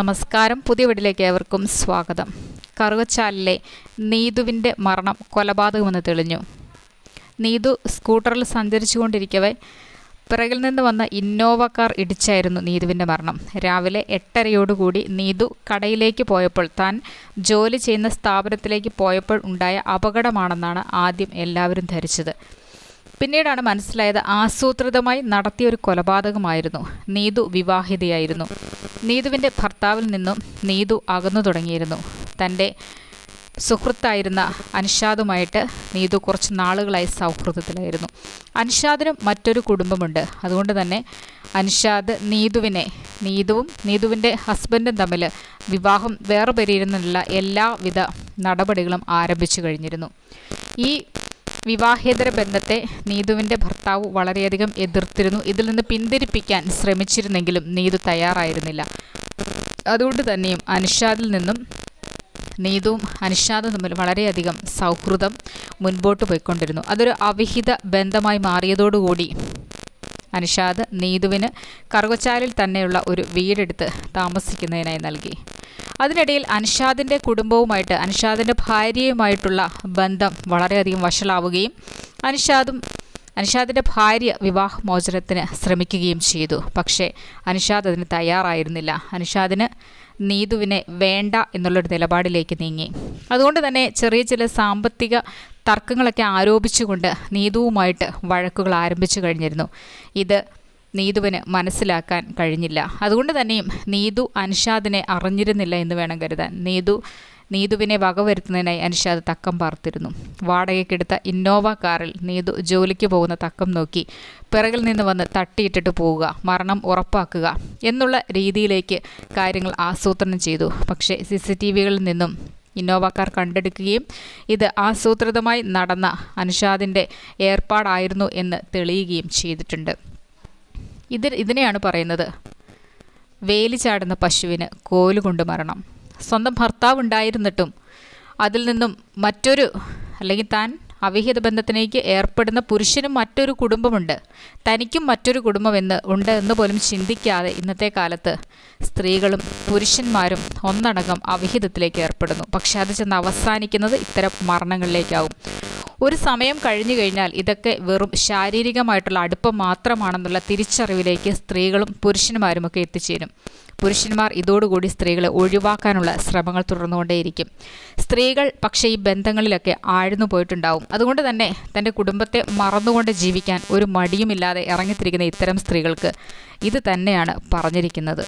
നമസ്കാരം. പുതിയ വീട്ടിലേക്ക് ഏവർക്കും സ്വാഗതം. കറുകച്ചാലിലെ നീതുവിന്റെ മരണം കൊലപാതകമെന്ന് തെളിഞ്ഞു. നീതു സ്കൂട്ടറിൽ സഞ്ചരിച്ചുകൊണ്ടിരിക്കവേ പിറകിൽ നിന്ന് വന്ന ഇന്നോവ കാർ ഇടിച്ചായിരുന്നു നീതുവിന്റെ മരണം. രാവിലെ എട്ടരയോടുകൂടി നീതു കടയിലേക്ക് പോയപ്പോൾ താൻ ജോലി ചെയ്യുന്ന സ്ഥാപനത്തിലേക്ക് പോയപ്പോൾ ഉണ്ടായ അപകടമാണെന്നാണ് ആദ്യം എല്ലാവരും ധരിച്ചത്. പിന്നീടാണ് മനസ്സിലായത് ആസൂത്രിതമായി നടത്തിയ ഒരു കൊലപാതകമായിരുന്നു. നീതു വിവാഹിതയായിരുന്നു. നീതുവിന്റെ ഭർത്താവിൽ നിന്നും നീതു അകന്നു തുടങ്ങിയിരുന്നു. തന്റെ സുഹൃത്തായിരുന്ന അൻഷാദുമായിട്ട് നീതു കുറച്ച് നാളുകളായി സൗഹൃദത്തിലായിരുന്നു. അൻഷാദിനും മറ്റൊരു കുടുംബമുണ്ട്. അതുകൊണ്ട് തന്നെ അൻഷാദ് നീതുവിനെ നീതുവും നീതുവിന്റെ ഹസ്ബൻഡും തമ്മിൽ വിവാഹം വേറെ പെരിയിരുന്നുള്ള എല്ലാവിധ നടപടികളും ആരംഭിച്ചു കഴിഞ്ഞിരുന്നു. ഈ വിവാഹേതര ബന്ധത്തെ നീതുവിന്റെ ഭർത്താവ് വളരെയധികം എതിർത്തിരുന്നു. ഇതിൽ നിന്ന് പിന്തിരിപ്പിക്കാൻ ശ്രമിച്ചിരുന്നെങ്കിലും നീതു തയ്യാറായിരുന്നില്ല. അതുകൊണ്ട് തന്നെയും അനുഷാദിൽ നിന്നും നീതുവും അനുഷാദും തമ്മിൽ വളരെയധികം സൗഹൃദം മുൻപോട്ട് പോയിക്കൊണ്ടിരുന്നു. അതൊരു അവിഹിത ബന്ധമായി മാറിയതോടുകൂടി അനുഷാദ് നീതുവിന് കറുകച്ചാലിൽ തന്നെയുള്ള ഒരു വീടെടുത്ത് താമസിക്കുന്നതിനായി നൽകി. അതിനിടയിൽ അൻഷാദിന്റെ കുടുംബവുമായിട്ട് അൻഷാദിന്റെ ഭാര്യയുമായിട്ടുള്ള ബന്ധം വളരെയധികം വഷളാവുകയും അൻഷാദും അൻഷാദിന്റെ ഭാര്യ വിവാഹമോചനത്തിന് ശ്രമിക്കുകയും ചെയ്തു. പക്ഷേ അൻഷാദ് അതിന് തയ്യാറായിരുന്നില്ല. അൻഷാദിന് നീതുവിനെ വേണ്ട എന്നുള്ളൊരു നിലപാടിലേക്ക് നീങ്ങി. അതുകൊണ്ട് തന്നെ ചെറിയ ചില സാമ്പത്തിക തർക്കങ്ങളൊക്കെ ആരോപിച്ചുകൊണ്ട് നീതുവുമായിട്ട് വഴക്കുകൾ ആരംഭിച്ചു കഴിഞ്ഞിരുന്നു. ഇത് നീതുവിന് മനസ്സിലാക്കാൻ കഴിഞ്ഞില്ല. അതുകൊണ്ട് തന്നെയും നീതു അൻഷാദിനെ അറിഞ്ഞിരുന്നില്ല എന്ന് വേണം കരുതാൻ. നീതു നീതുവിനെ വകവരുത്തുന്നതിനായി അൻഷാദ് തക്കം പാർത്തിരുന്നു. വാടകയ്ക്കെടുത്ത ഇന്നോവ കാറിൽ നീതു ജോലിക്ക് പോകുന്ന തക്കം നോക്കി പിറകിൽ നിന്ന് വന്ന് തട്ടിയിട്ടിട്ട് പോവുക മരണം ഉറപ്പാക്കുക എന്നുള്ള രീതിയിലേക്ക് കാര്യങ്ങൾ ആസൂത്രണം ചെയ്തു. പക്ഷേ സി സി ടി വികളിൽ നിന്നും ഇന്നോവക്കാർ കണ്ടെടുക്കുകയും ഇത് ആസൂത്രിതമായി നടന്ന അനുഷാദിന്റെ ഏർപ്പാടായിരുന്നു എന്ന് തെളിയുകയും ചെയ്തിട്ടുണ്ട്. ഇത് ഇതിനെയാണ് പറയുന്നത് വേലി ചാടുന്ന പശുവിന് കോലുകൊണ്ട് മരണം. സ്വന്തം ഭർത്താവ് ഉണ്ടായിരുന്നിട്ടും അതിൽ നിന്നും മറ്റൊരു അല്ലെങ്കിൽ താൻ അവിഹിത ബന്ധത്തിലേക്ക് ഏർപ്പെടുന്ന പുരുഷനും മറ്റൊരു കുടുംബമുണ്ട്. തനിക്കും മറ്റൊരു കുടുംബമെന്ന് ഉണ്ട് എന്ന് പോലും ചിന്തിക്കാതെ ഇന്നത്തെ കാലത്ത് സ്ത്രീകളും പുരുഷന്മാരും ഒന്നടങ്കം അവിഹിതത്തിലേക്ക് ഏർപ്പെടുന്നു. പക്ഷെ അത് ചെന്ന് അവസാനിക്കുന്നത് ഇത്തരം മരണങ്ങളിലേക്കാവും. ഒരു സമയം കഴിഞ്ഞു കഴിഞ്ഞാൽ ഇതൊക്കെ വെറും ശാരീരികമായിട്ടുള്ള അടുപ്പം മാത്രമാണെന്നുള്ള തിരിച്ചറിവിലേക്ക് സ്ത്രീകളും പുരുഷന്മാരുമൊക്കെ എത്തിച്ചേരും. പുരുഷന്മാർ ഇതോടുകൂടി സ്ത്രീകളെ ഒഴിവാക്കാനുള്ള ശ്രമങ്ങൾ തുടർന്നുകൊണ്ടേയിരിക്കും. സ്ത്രീകൾ പക്ഷേ ഈ ബന്ധങ്ങളിലൊക്കെ ആഴ്ന്നു പോയിട്ടുണ്ടാവും. അതുകൊണ്ട് തന്നെ തന്റെ കുടുംബത്തെ മറന്നുകൊണ്ട് ജീവിക്കാൻ ഒരു മടിയുമില്ലാതെ ഇറങ്ങിത്തിരിക്കുന്ന ഇത്തരം സ്ത്രീകൾക്ക് ഇത് തന്നെയാണ് പറഞ്ഞിരിക്കുന്നത്.